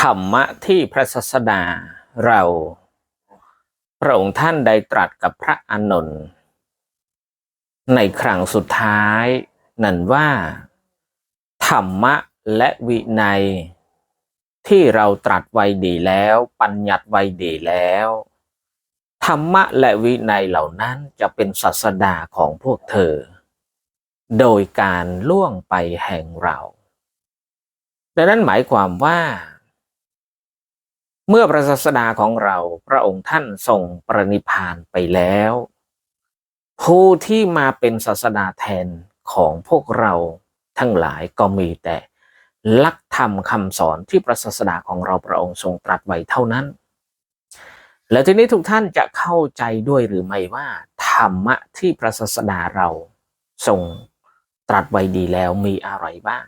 ธรรมะที่พระศาสดาเราพระองค์ท่านได้ตรัสกับพระอานนท์ในครั้งสุดท้าย นั่นว่า ธรรมะและวินัย ที่เราตรัสไว้ดีแล้ว ปัญญัติไว้ดีแล้ว ธรรมะและวินัยเหล่านั้นจะเป็นศาสดาของพวกเธอ โดยการล่วงไปแห่งเรา ดังนั้นหมายความว่า เมื่อพระศาสดาของเราพระองค์ท่านทรงปรนิพพานไปแล้ว ผู้ที่มาเป็นศาสดาแทนของพวกเราทั้งหลายก็มีแต่ลักธรรมคำสอนที่พระศาสดาของเราพระองค์ทรงตรัสไว้เท่านั้น แล้วทีนี้ทุกท่านจะเข้าใจด้วยหรือไม่ว่า ธรรมะที่พระศาสดาเราทรงตรัสไว้ดีแล้วมีอะไรบ้าง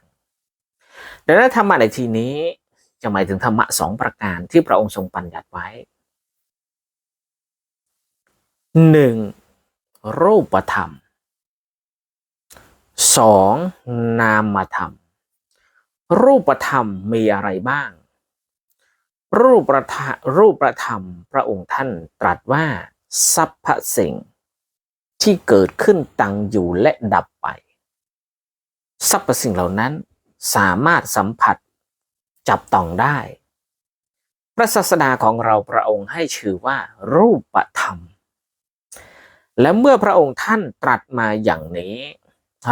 ดังนั้นธรรมะในที่นี้ จะหมายถึงธรรมะสองประการที่พระองค์ทรงปัญญัติไว้หนึ่งรูปธรรมสองนามธรรม รูปธรรมมีอะไรบ้าง รูปธรรมรูปธรรมพระองค์ท่านตรัสว่าสรรพสิ่ง ที่เกิดขึ้นตั้งอยู่และดับไปสรรพสิ่งเหล่านั้นสามารถสัมผัส จับต้องได้ พระศาสดาของเราพระองค์ให้ชื่อว่ารูปธรรม และเมื่อพระองค์ท่านตรัสมาอย่างนี้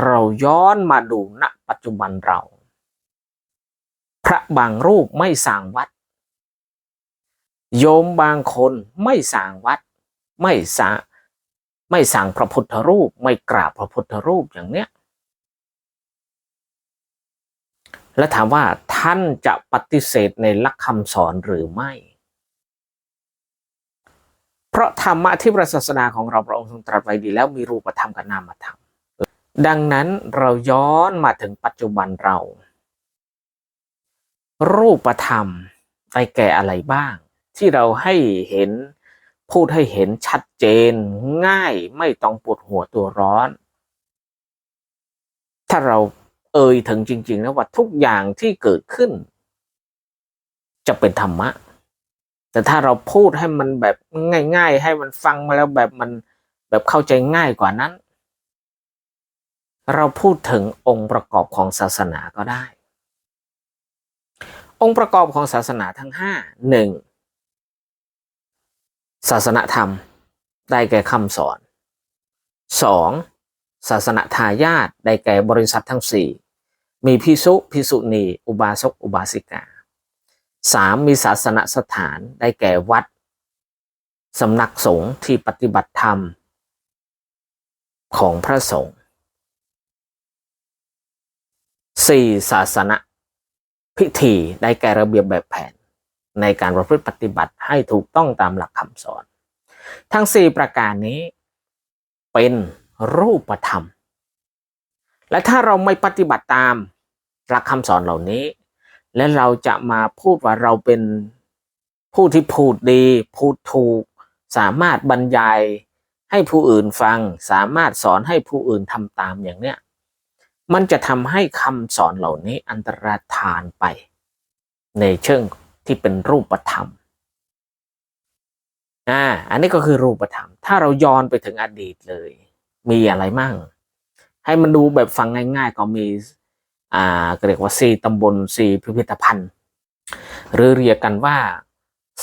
เราย้อนมาดูณปัจจุบันเรา พระบางรูปไม่สร้างวัด โยมบางคนไม่สร้างวัด ไม่สร้างไม่สั่งพระพุทธรูป ไม่กราบพระพุทธรูปอย่างเนี้ย และถามว่าท่านจะปฏิเสธในลักคำสอนหรือไม่ เพราะธรรมะที่พระศาสนาของเราพระองค์ทรงตรัสไว้ดีแล้วมีรูปธรรมกับนามธรรม ดังนั้นเราย้อนมาถึงปัจจุบันเรา รูปธรรมได้แก่อะไรบ้าง ที่เราให้เห็นพูดให้เห็นชัดเจนง่ายไม่ต้องปวดหัวตัวร้อน ถ้าเรา เอ่ยถึงจริง ๆ นะว่าทุกอย่างที่เกิดขึ้น จะเป็นธรรมะ แต่ถ้าเราพูดให้มันแบบง่าย ๆ ให้มันฟังมาแล้วแบบมันแบบเข้าใจง่ายกว่านั้น เราพูดถึงองค์ประกอบของศาสนาก็ได้ องค์ประกอบของศาสนาทั้งห้าหนึ่งศาสนธรรมได้แก่คำสอนสอง ศาสนาทายาทได้แก่บริษัททั้งสี่มีพิสุพิสุณี อุบาสกอุบาสิกาสามมีศาสนสถานได้แก่วัดสำนักสงฆ์ที่ปฏิบัติธรรม ของพระสงฆ์สี่ศาสนาพิธีได้แก่ระเบียบแบบแผน ในการประพฤติปฏิบัติให้ถูกต้องตามหลักคำสอน ทั้งสี่ประการนี้เป็น รูปธรรม และถ้าเราไม่ปฏิบัติตามหลักคำสอนเหล่านี้ และเราจะมาพูดว่าเราเป็นผู้ที่พูดดี พูดถูก สามารถบรรยายให้ผู้อื่นฟัง สามารถสอนให้ผู้อื่นทำตามอย่างเนี้ยมันจะทำให้คำสอนเหล่านี้อันตรธานไป ในเชิงที่เป็นรูปธรรมอ่าอันนี้ก็คือรูปธรรม ถ้าเราย้อนไปถึงอดีตเลย มีอะไรมั่ง ให้มันดูแบบฟังง่ายๆ ก็มี อ่าเรียกว่าสี่ตำบลสี่พิพิธภัณฑ์ หรือเรียกกันว่า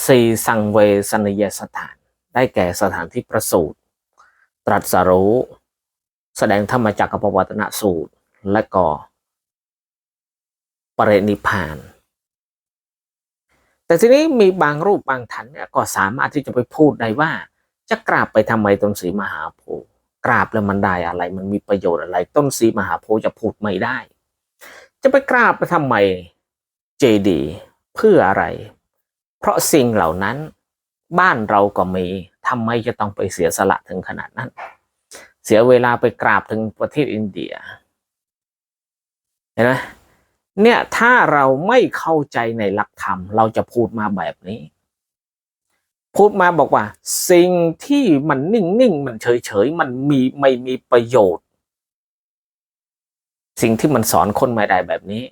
สี่สังเวสนียสถาน ได้แก่สถานที่ประสูติตรัสรู้แสดงธรรมจักรปวัตนสูตร และก็ปรินิพาน แต่ทีนี้มีบางรูปบางท่านเนี่ยก็สามารถที่จะไปพูดได้ว่าจะกราบไปทำไมต้นสีมหาโพธิ์ กราบแล้วมันได้อะไร มันมีประโยชน์อะไร ต้นสีมหาโพธิ์จะพูดไม่ได้ จะไปกราบไปทำไมเจดีเพื่ออะไร เพราะสิ่งเหล่านั้น บ้านเราก็มีทำไมจะต้องไปเสียสละถึงขนาดนั้น เสียเวลาไปกราบถึงประเทศอินเดียเห็นไหมเนี่ยถ้าเราไม่เข้าใจในหลักธรรม เราจะพูดมาแบบนี้ พูดมาบอกว่า สิ่งที่มันนิ่งๆ มันเฉยๆ มันมีไม่มีประโยชน์ สิ่งที่มันสอนคนไม่ได้แบบนี้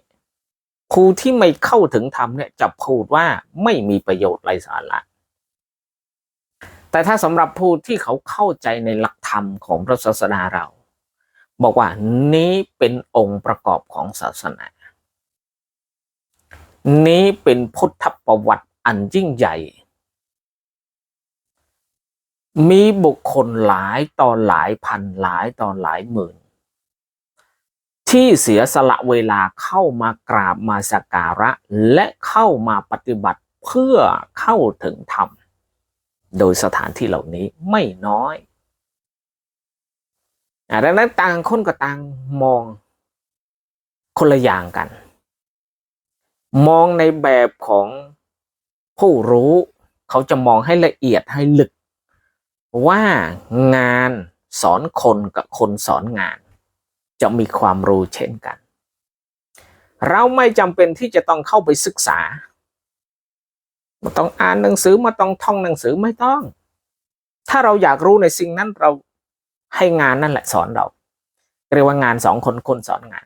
ผู้ที่ไม่เข้าถึงธรรมเนี่ยจะพูดว่าไม่มีประโยชน์ไรสาระแต่ถ้าสำหรับผู้ที่เขาเข้าใจในหลักธรรมของพระศาสนาเรา บอกว่านี้เป็นองค์ประกอบของศาสนา นี้เป็นพุทธประวัติอันยิ่งใหญ่ มีบุคคลหลายต่อหลายพันหลายต่อหลายหมื่น ที่เสียสละเวลาเข้ามากราบมาสักการะ และเข้ามาปฏิบัติเพื่อเข้าถึงธรรม โดยสถานที่เหล่านี้ไม่น้อยอะดังนั้นต่างคนก็ต่างมองคนละอย่างกัน มองในแบบของผู้รู้ เขาจะมองให้ละเอียดให้ลึก ว่างานสอนคนกับคนสอนงาน จะมีความรู้เช่นกัน เราไม่จำเป็นที่จะต้องเข้าไปศึกษาม่ต้องอ่านหนังสือมาต้องท่องหนังสือไม่ต้อง ถ้าเราอยากรู้ในสิ่งนั้นเราให้งานนั่นแหละสอนเรา เรียกว่างานสองคนคนสอนงาน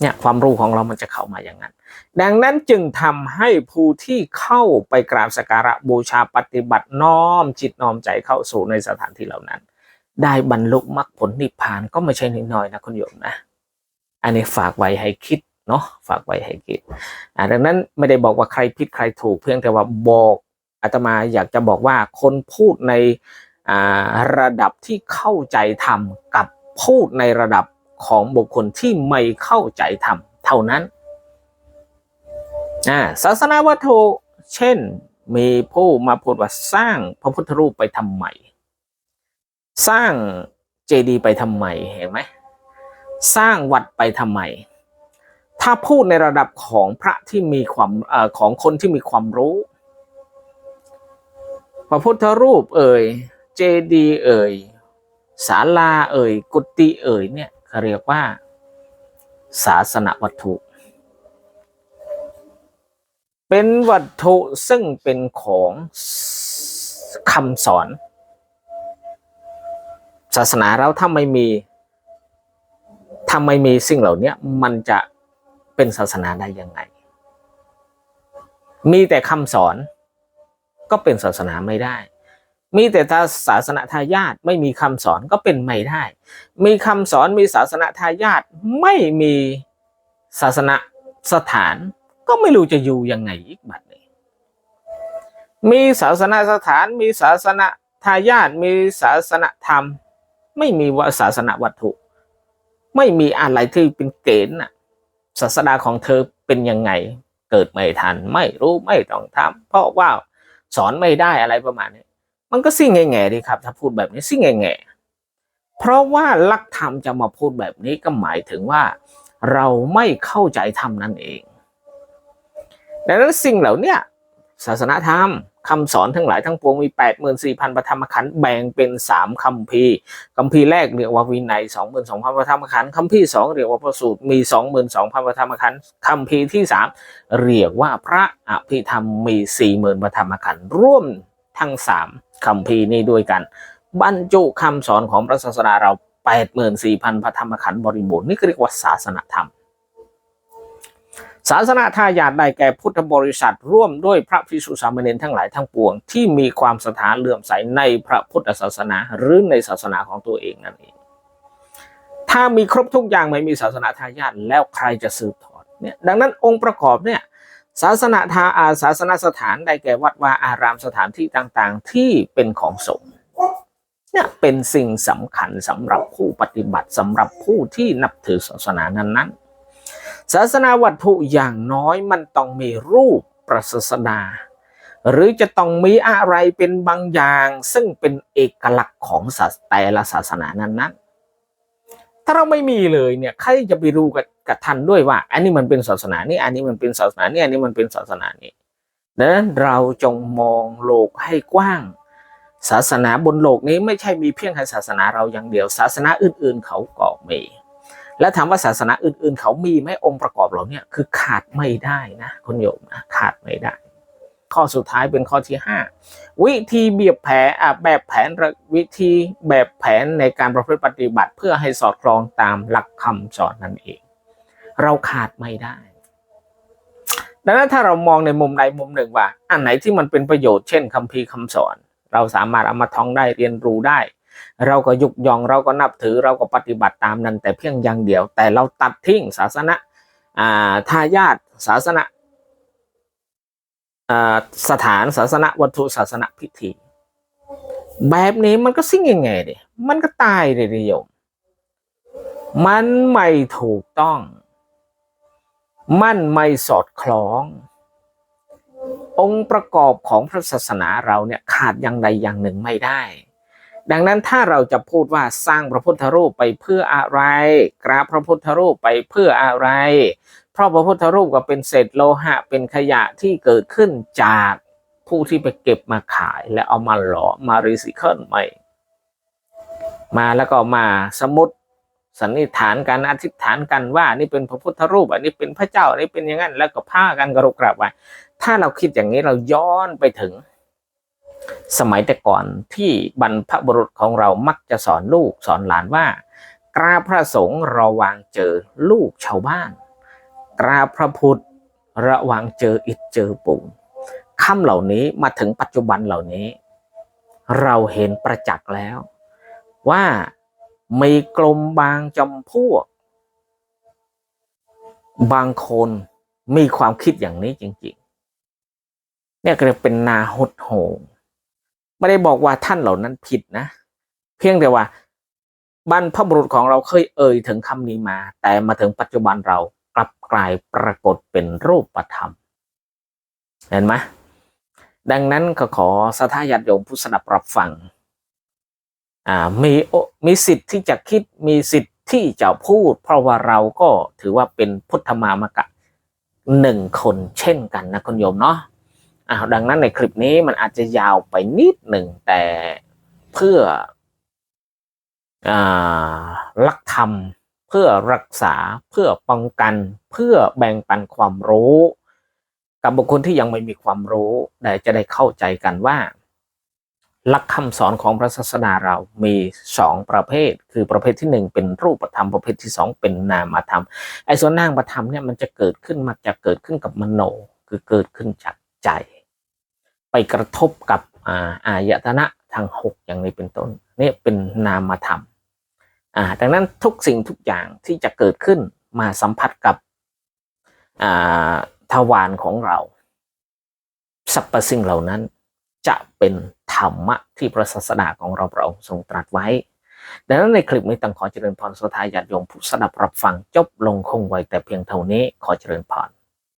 เนี่ยความรู้ของเรามันจะเข้ามาอย่างนั้น ดังนั้นจึงทำให้ผู้ที่เข้าไปกราบสักการะบูชาปฏิบัติน้อมจิตน้อมใจเข้าสู่ในสถานที่เหล่านั้น ได้บรรลุมรรคผลนิพพานก็ไม่ใช่น้อยๆนะคุณโยมนะ อันนี้ฝากไว้ให้คิดเนาะฝากไว้ให้คิดดังนั้นไม่ได้บอกว่าใครผิดใครถูกเพียงแต่ว่าบอกอาตมาอยากจะบอกว่าคนพูดในระดับที่เข้าใจธรรมกับพูดในระดับ ของบุคคลที่ไม่เข้าใจธรรมเท่านั้นศาสนาวัตถุเช่น มีผู้มาพูดว่าสร้างพระพุทธรูปไปทำไมสร้างเจดีย์ไปทำไมเห็นไหมสร้างวัดไปทำไมถ้าพูดในระดับของพระที่มีความอของคนที่มีความรู้ พระพุทธรูปเอ่ยเจดีย์เอ่ยศาลาเอ่ยกุฏิเอ่ยเนี่ย เขาเรียกว่า ศาสนวัตถุ เป็นวัตถุซึ่งเป็นของคำสอน ศาสนาเราถ้าไม่มีถ้าไม่มีสิ่งเหล่านี้มันจะเป็นศาสนาได้ยังไง มีแต่คำสอนก็เป็นศาสนาไม่ได้ มีแต่ถ้าศาสนาทายาทไม่มีคำสอนก็เป็นไม่ได้ มีคำสอนมีศาสนาทายาทไม่มีศาสนาสถาน ก็ไม่รู้จะอยู่ยังไงอีกบัดนี้ มีศาสนาสถาน มีศาสนาทายาทมีศาสนาธรรม ไม่มีวศาสนาวัตถุ ไม่มีอะไรที่เป็นเกณฑ์น่ะศาสนาของเธอเป็นยังไง เกิดไม่ทัน ไม่รู้ไม่ต้องทำเพราะว่าสอนไม่ได้อะไรประมาณนี้ มันก็สิ่งแง่ๆดีครับ ถ้าพูดแบบนี้สิ่งแง่ๆเพราะว่าลักธรรมจะมาพูดแบบนี้ก็หมายถึงว่า เราไม่เข้าใจธรรมนั่นเองดังนั้นสิ่งเหล่านี้ศาสนาธรรมคำสอนทั้งหลายทั้งปวงมี 84,000ประธรรมขันธ์แบ่งเป็น 3คัมภีร์คัมภีร์แรกเรียกว่าวินัย 22,000ประธรรมขันธ์คัมภีร์สองเรียกว่าพระสูตรมี 22,000ประธรรมขันธ์คัมภีร์ที่ 3 เรียกว่าพระอภิธรรมมี 40,000ประธรรมขันธ์ร่วม ทั้ง3คัมภีร์นี้ด้วยกัน บรรจุคำสอนของพระศาสดาเรา84,000พระธรรมขันธ์บริบูรณ์นี่เรียกว่าศาสนธรรม ศาสนาทายาทได้แก่พุทธบริษัทร่วมด้วยพระภิกษุสามเณรทั้งหลายทั้งปวง ที่มีความศรัทธาเลื่อมใสในพระพุทธศาสนาหรือในศาสนาของตัวเองนั่นเองถ้ามีครบทุกอย่างไม่มีศาสนาทายาทแล้วใครจะสืบทอดเนี่ยดังนั้นองค์ประกอบเนี่ย ศาสนาทาอาศาสนาสถานได้แก่วัดวาอารามสถานที่ต่างๆ ที่เป็นของสงฆ์เนี่ยเป็นสิ่งสำคัญสำหรับผู้ปฏิบัติสำหรับผู้ที่นับถือศาสนานั้นๆ ศาสนาวัตถุอย่างน้อยมันต้องมีรูปประศาสดาหรือจะต้องมีอะไรเป็นบางอย่าง ซึ่งเป็นเอกลักษณ์ของแต่ละศาสนานั้นๆถ้าเราไม่มีเลยเนี่ยใครจะไปรู้กับ กับท่านด้วยว่า อันนี้มันเป็นศาสนานี้อันนี้มันเป็นศาสนานี้อันนี้มันเป็นศาสนานี้ดังนั้นเราจงมองโลกให้กว้าง ศาสนาบนโลกนี้ไม่ใช่มีเพียงแค่ศาสนาเราอย่างเดียว ศาสนาอื่น ๆ เขาก็มี แล้วถามว่าศาสนาอื่น ๆ เขามีไหมองค์ประกอบเหล่านี้คือขาดไม่ได้นะคุณโยมนะขาดไม่ได้ ข้อสุดท้ายเป็นข้อที่ 5 วิธีเบียบแผนอะแบบแผนวิธีแบบแผนในการประพฤติปฏิบัติ เพื่อให้สอดคล้องตามหลักคำสอนนั่นเอง เราขาดไม่ได้ดังนั้นถ้าเรามองในมุมใดมุมหนึ่งว่า อันไหนที่มันเป็นประโยชน์เช่นคัมภีร์คำสอน เราสามารถเอามาท่องได้เรียนรู้ได้ เราก็ยุกยองเราก็นับถือเราก็ปฏิบัติตามนั้น แต่เพียงอย่างเดียว แต่เราตัดทิ้งศาสนาอาทายาทศาสนาอ่าสถานศาสนาวัตถุศาสนาพิธี แบบนี้มันก็สิ่งยังไงดิมันก็ตายเลยนิยมมันไม่ถูกต้อง มั่นไม่สอดคล้อง องค์ประกอบของพระศาสนาเราเนี่ยขาดอย่างใดอย่างหนึ่งไม่ได้ ดังนั้นถ้าเราจะพูดว่าสร้างพระพุทธรูปไปเพื่ออะไร กราบพระพุทธรูปไปเพื่ออะไร เพราะพระพุทธรูปก็เป็นเศษโลหะเป็นขยะที่เกิดขึ้นจากผู้ที่ไปเก็บมาขายและเอามาหลอมมารีไซเคิลใหม่ มาแล้วก็มาสมมติ สันนิษฐานกันอธิษฐานกันว่านี่เป็นพระพุทธรูป อันนี้เป็นพระเจ้าอันนี้เป็นอย่างนั้นแล้วก็ผ้ากันกระกราบไว้ถ้าเราคิดอย่างนี้เราย้อนไปถึง สมัยแต่ก่อนที่บรรพบุรุษของเรามักจะสอนลูกสอนหลานว่า กราพระสงฆ์ระวังเจอลูกชาวบ้าน กราพระพุทธระวังเจออิฐเจอปูนคำเหล่านี้มาถึงปัจจุบันเหล่านี้ เราเห็นประจักษ์แล้วว่า มีกลมบางจำพวก บางคนมีความคิดอย่างนี้จริงๆ เนี่ยก็เลยเป็นนาหดโหงไม่ได้บอกว่าท่านเหล่านั้นผิดนะ เพียงแต่ว่าบรรพบุรุษของเราเคยเอ่ยถึงคำนี้มา แต่มาถึงปัจจุบันเรากลับกลายปรากฏเป็นรูปธรรม เห็นไหมดังนั้นก็ขอสัทธาญาติโยมผู้สนับรับฟัง อ่ามีโอมีสิทธิ์ที่จะคิดมีสิทธิ์ที่จะพูด เพราะว่าเราก็ถือว่าเป็นพุทธมามกะหนึ่งคนเช่นกันนะคุณโยมเนาะอ้าวดังนั้นในคลิปนี้มันอาจจะยาวไปนิดหนึ่งแต่เพื่ออ่าลักธรรม เพื่อรักษาเพื่อป้องกัน เพื่อแบ่งปันความรู้ กับบุคคลที่ยังไม่มีความรู้แต่จะได้เข้าใจกันว่า หลักคำสอนของพระศาสนาเรามีสองประเภท คือประเภทที่หนึ่งเป็นรูปธรรมประเภทที่สองเป็นนามธรรมไอ้ส่วนนามธรรมเนี่ยมันจะเกิดขึ้นมักจะเกิดขึ้นกับมโนคือเกิดขึ้นจากใจ ไปกระทบกับอาอายตนะทางหกอย่างนี้เป็นต้นนี่เป็นนามธรรมอ่าดังนั้นทุกสิ่งทุกอย่างที่จะเกิดขึ้นมาสัมผัสกับอ่าทวารของเราสรรพสิ่งเหล่านั้น จะเป็นธรรมะที่พระศาสดาของเราพระองค์ทรงตรัสไว้ ดังนั้นในคลิปนี้ต้องขอเจริญพรสุทายาติโยมผู้สนับรับฟังจบลงคงไว้แต่เพียงเท่านี้ขอเจริญพร